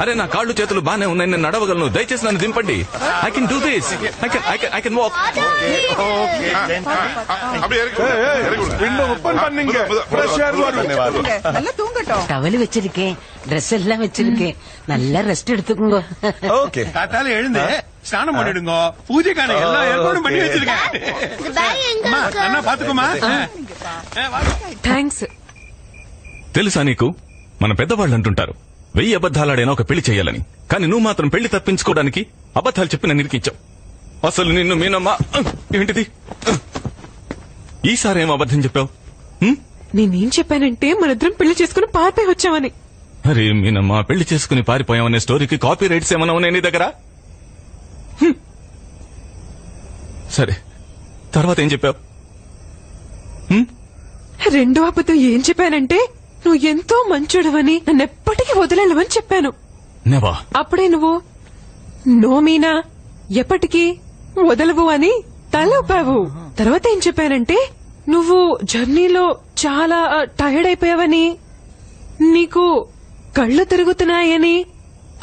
అరే నా కాళ్ళు చేతులు బానే ఉన్నాయి నేను నడవగలను దయచేసి నన్ను దింపండి I can do this I can I can I can walk அப்படியே இறக்கி விடு, இறக்கி விடு. விண்டோ ஓபன் பண்ணீங்க முத, முத, ஃப்ரெஷ் ஏர் முத, வரும் முத. நல்லா தூங்கட்டும் டவல் வச்சிருக்கேன் Dress எல்லாம் வச்சிருக்கேன் நல்லா ரெஸ்ட் எடுத்துக்கோங்க ஓகே காத்தால எழுந்து ஸ்நானம் பண்ணிடுங்க பூஜைக்கான எல்லா ஏற்பாடும் பண்ணி வச்சிருக்கேன் அம்மா, அண்ணா பாத்துக்கோமா థ్యాంక్స్ తెలుసా నీకు మన పెద్దవాళ్ళు అంటుంటారు వెయ్యి అబద్ధాలాడైనా ఒక పెళ్ళి చేయాలని. కానీ నువ్వు మాత్రం పెళ్ళి తప్పించుకోవడానికి అబద్ధాలు చెప్పి నన్ను ఇరికించావు. అసలు నిన్ను మీనమ్మా ఏంటిది? ఈసారి ఏం అబద్ధం చెప్పావు? నేనేం చెప్పానంటే మనిద్దరం పెళ్ళి చేసుకుని పారిపోయి వచ్చామని. అరే మీనమ్మా పెళ్ళి చేసుకుని పారిపోయామనే స్టోరీకి కాపీ రైట్స్ ఏమన్నా ఉన్నాయి నీ దగ్గర. సరే తర్వాత ఏం చెప్పావు? రెండో అబద్ధం ఏం చెప్పానంటే నువ్వు ఎంతో మంచోడవని నన్ను ఎప్పటికీ వదిలేవని చెప్పాను. నెవా? అప్పుడే నువ్వు నో మీనా ఎప్పటికీ వదలవు అని తలపావు తర్వాత ఏం చెప్పానంటే నువ్వు జర్నీలో చాలా టైర్డ్ అయిపోయావని నీకు కళ్ళు తిరుగుతున్నాయని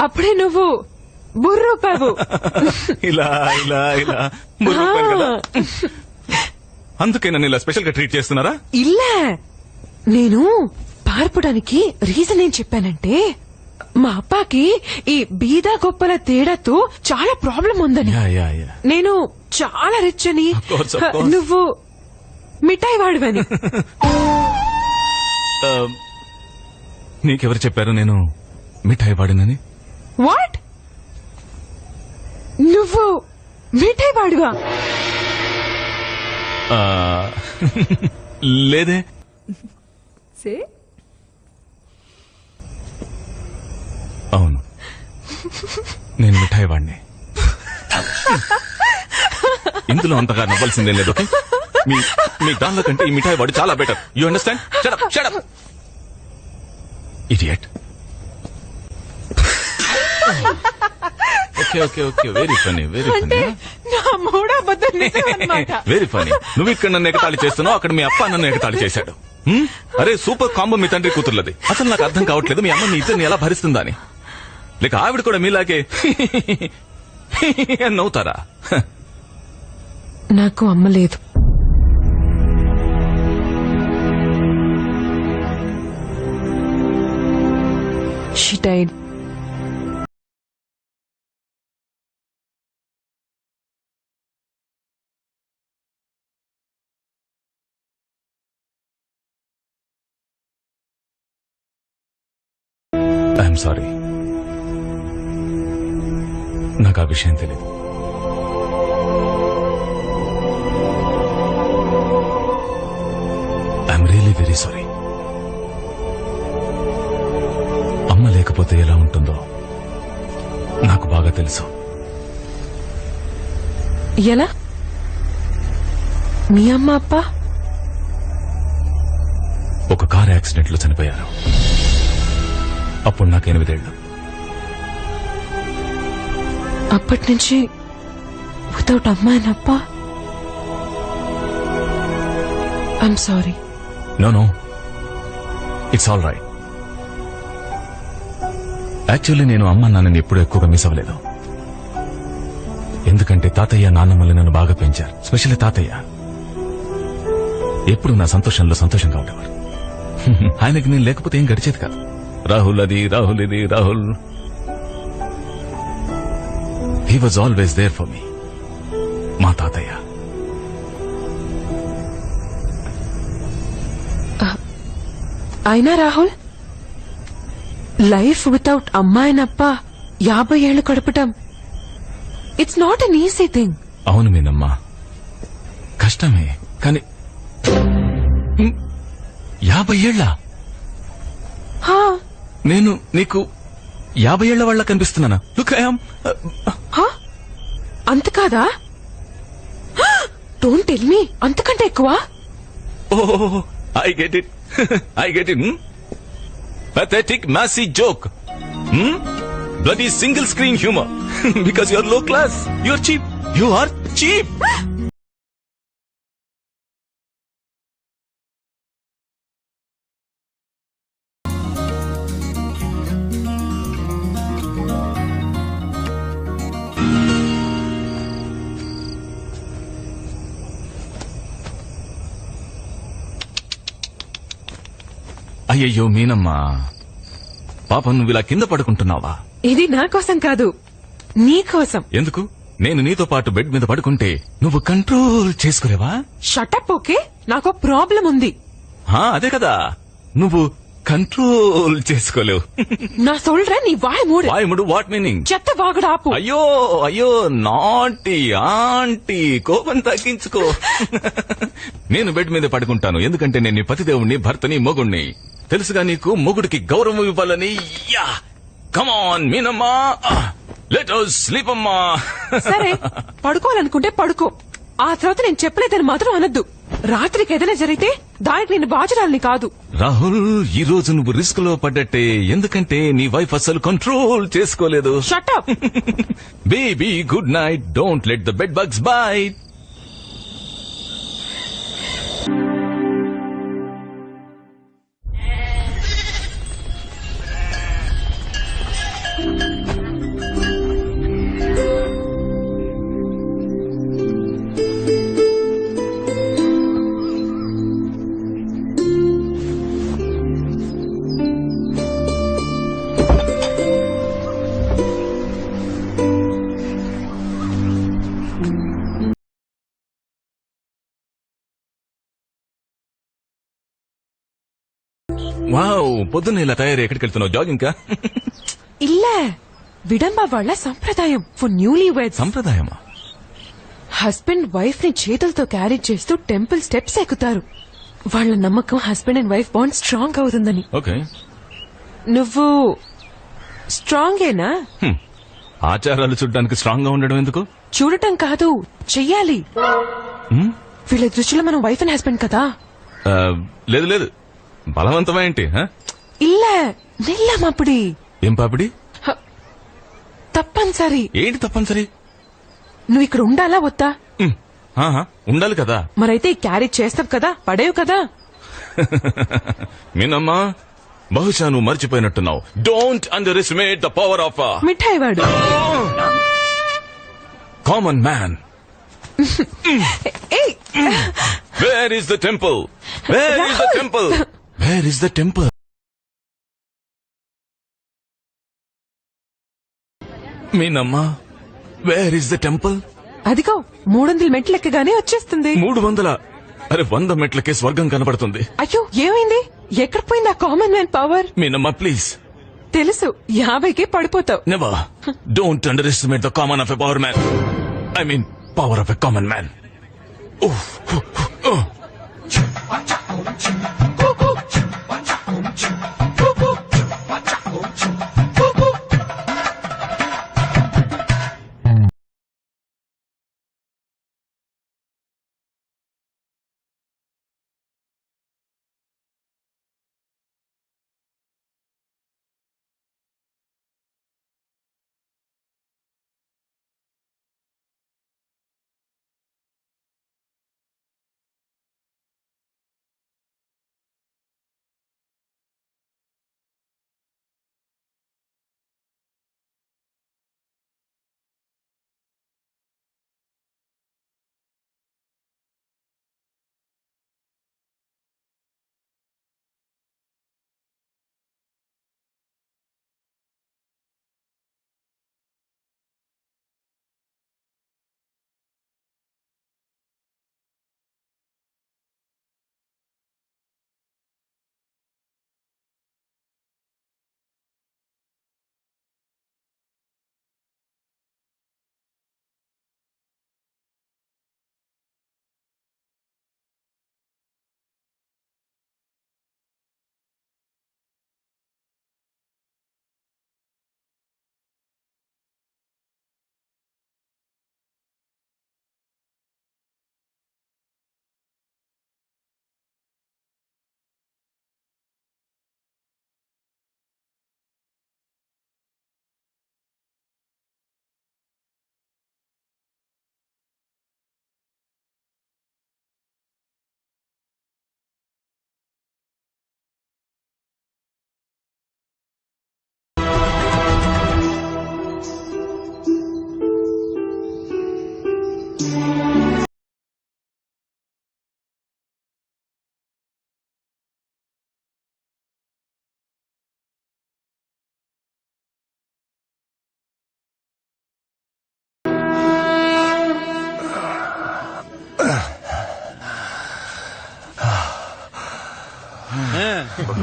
అప్పుడే నువ్వు బుర్రూపావు ఇలా ఇలా ఇలా బుర్రపాను కదా. అందుకే నన్ను ఇలా స్పెషల్గా ట్రీట్ చేస్తున్నారా? ఇల్ల నేను పారిపోవడానికి రీజన్ ఏం చెప్పానంటే మా అప్పాకి ఈ బీదా గొప్పల తేడాతో చాలా ప్రాబ్లం ఉందని. నేను చాలా రిచ్ అని. నువ్వు మిఠాయి వాడివని. ఆ, నీకెవరు చెప్పారు నేను మిఠాయి వాడినని? వాట్ నువ్వు మిఠాయి వాడివా? ఆ, లేదే. అవును నేను మిఠాయి వాడిని ఇందులో అంతగా నవ్వాల్సిందేం లేదు ఓకే? మీ మీ దానిలో కంటే ఈ మిఠాయి వాడు చాలా better you understand shut up shut up idiot okay okay okay very funny very funny very funny నువ్వు ఇక్కడ నన్ను ఎగతాళి చేస్తున్నావు అక్కడ మీ అప్ప నన్ను ఎగతాళి చేశాడు. హ్మ్? అరే సూపర్ కాంబో మీ తండ్రి కూతుర్లది. అసలు నాకు అర్థం కావట్లేదు మీ అమ్మ మీ ఇద్దరిని ఎలా భరిస్తుందా అని లేక ఆవిడ కూడా మీలాగే నవ్వుతారా? నాకు అమ్మ లేదు. She died. ఐఎమ్ సారీ నాకు ఆ విషయం తెలియదు ఐఎమ్ రియలీ వెరీ సారీ అమ్మ లేకపోతే ఎలా ఉంటుందో నాకు బాగా తెలుసు. ఎలా? మీ అమ్మ అప్ప? ఒక కార్ యాక్సిడెంట్లో చనిపోయారు. అప్పుడు నాకు ఎనిమిదేళ్ళు అప్పటి నుంచి వితౌట్ అమ్మాయి అప్ప? I'm sorry no no it's all right actually నేను అమ్మ నాన్నని ఎప్పుడూ ఎక్కువగా మిస్ అవ్వలేదు. ఎందుకంటే తాతయ్య నాన్నమ్మలు నన్ను బాగా పెంచారు. స్పెషల్లీ తాతయ్య. ఎప్పుడు నా సంతోషంలో సంతోషంగా ఉండేవారు. ఆయనకి నేను లేకపోతే ఏం గడిచేది కాదు. రాహుల్ అది రాహుల్ ఇది Rahul. He was always there for me మా తాతయ్య అయినా రాహుల్? లైఫ్ వితౌట్ అమ్మ అండ్ అప్ప యాభై ఏళ్ళు గడపటం it's not an easy thing అవును మీనమ్మా. కష్టమే కానీ యాభై ఏళ్ళ? నేను నీకు యాభై ఏళ్ళ వాళ్ళ కనిపిస్తున్నానా? లుక్ ఐఎమ్ అంత కాదా డోంట్ టెల్ మీ అంతకంటే ఎక్కువ ఓ I get it I get it pathetic massy joke hmm? bloody single screen humor because you're low class you're cheap you are cheap అయ్యయ్యో మీనమ్మా. పాపం నువ్వు ఇలా కింద పడుకుంటున్నావా? ఇది నా కోసం కాదు నీ కోసం. ఎందుకు? నేను నీతో పాటు బెడ్ మీద పడుకుంటే నువ్వు కంట్రోల్ చేసుకోలేవా షటప్ ఓకే నాకు ప్రాబ్లం ఉంది. అదే కదా. నువ్వు కంట్రోల్ చేసుకోలేవు. నా సోల్డ్రా నీ వాయి మూడు. వాయుముడు వాట్ మీనింగ్ చెత్త వాగుడు ఆపు. అయ్యో అయ్యో నాటి ఆంటీ కోపం తగ్గించుకో. నేను బెడ్ మీద పడుకుంటాను ఎందుకంటే నేను నీ పతిదేవుణ్ణి భర్తని మొగుణ్ణి. తెలుసుగా నీకు మొగుడికి గౌరవం ఇవ్వాలని. యా! కమాన్ మీనమ్మా! లెట్ స్లీప్ అమ్మా! సరే పడుకోవాలనుకుంటే పడుకో. ఆ తర్వాత నేను చెప్పలేదని మాత్రం అనొద్దు. రాత్రికి ఏదైనా జరిగితే దానికి నేను బాజరాలని కాదు. రాహుల్ ఈ రోజు నువ్వు రిస్క్లో పడ్డట్టే. ఎందుకంటే నీ వైఫ్ అసలు కంట్రోల్ చేసుకోలేదు. Shut up baby good night don't let the bed bugs bite wow పొద్దున్నే ఇలా తయారు ఎక్కడికి వెళ్తున్నావు జాగింగ్ కా ಇಲ್ಲ విడంబ వాళ్ళ సంప్రదాయం ఫర్ న్యూలీ వెడ్స్ సంప్రదాయమా? హస్బెండ్ వైఫ్ని చేతులతో క్యారీ చేస్తూ టెంపుల్ స్టెప్స్ ఎక్కుతారు. వాళ్ళ నమ్మకం husband and wife bond strong అవుతుందని. ఓకే. నువ్వు స్ట్రాంగేనా ఆచారాలు చూడడానికి స్ట్రాంగ్గా ఉండడం ఎందుకు? చూడటం కాదు చెయ్యాలి. వీళ్ళ దృష్టిలో మనం వైఫ్ అండ్ హస్బెండ్ కదా? లేదు లేదు. బలవంతమేంటి హ? இல்ல நில்லம் அப்படி ఏం పాపిడి తప్పనిసరి ఏంటి తప్పనిసరి నువ్వు ఇక్కడ ఉండాలా వద్దా హ్మ్. ఆహా, ఉండాలి కదా మరైతే ఈ క్యారీ చేస్తావు కదా పడేవు కదా మీనమ్మా బహుశా నువ్వు మర్చిపోయినట్టున్నావు don't underestimate the power of మిఠాయి వాడు కామన్ మ్యాన్ ఏయ్ where is the temple where is the temple where is the temple మీనమ్మా where is the temple అదిగో మూడొందల మెట్లు ఎక్కగానే వచ్చేస్తుంది. మూడు వందల అరే వంద మెట్లకే స్వర్గం కనబడుతుంది. అయ్యో ఏమైంది? ఎక్కడ పోయింది ఆ కామన్ మ్యాన్ పవర్ మీనమ్మా ప్లీజ్ తెలుసు యాభైకే పడిపోతావు. Never don't underestimate the common of a power man I mean power of a common man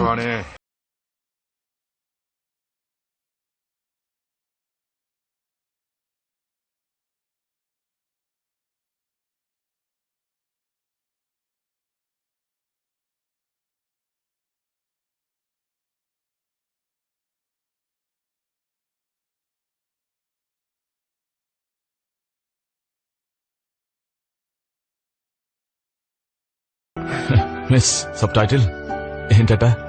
はねミス、サブタイトル、インテペ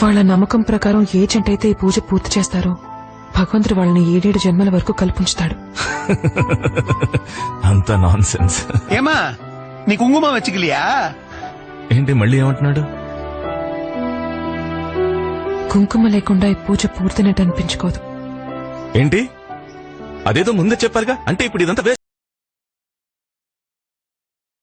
వాళ్ళ నమ్మకం ప్రకారం ఏ జంట అయితే ఈ పూజ పూర్తి చేస్తారో భగవంతుడు వాళ్ళని ఏడేడు జన్మల వరకు కల్పించుతాడు. అంత నాన్ సెన్స్ ఏమా నీ కుంగుమ వచ్చిగిలియా ఏంటి మళ్ళీ ఏమంటున్నాడు? కుంకుమ లేకుండా ఈ పూజ పూర్తినట్టు అనిపించుకోదు. ఏంటి? అదేదో ముందే చెప్పాలిగా అంటే ఇప్పుడు ఇదంతా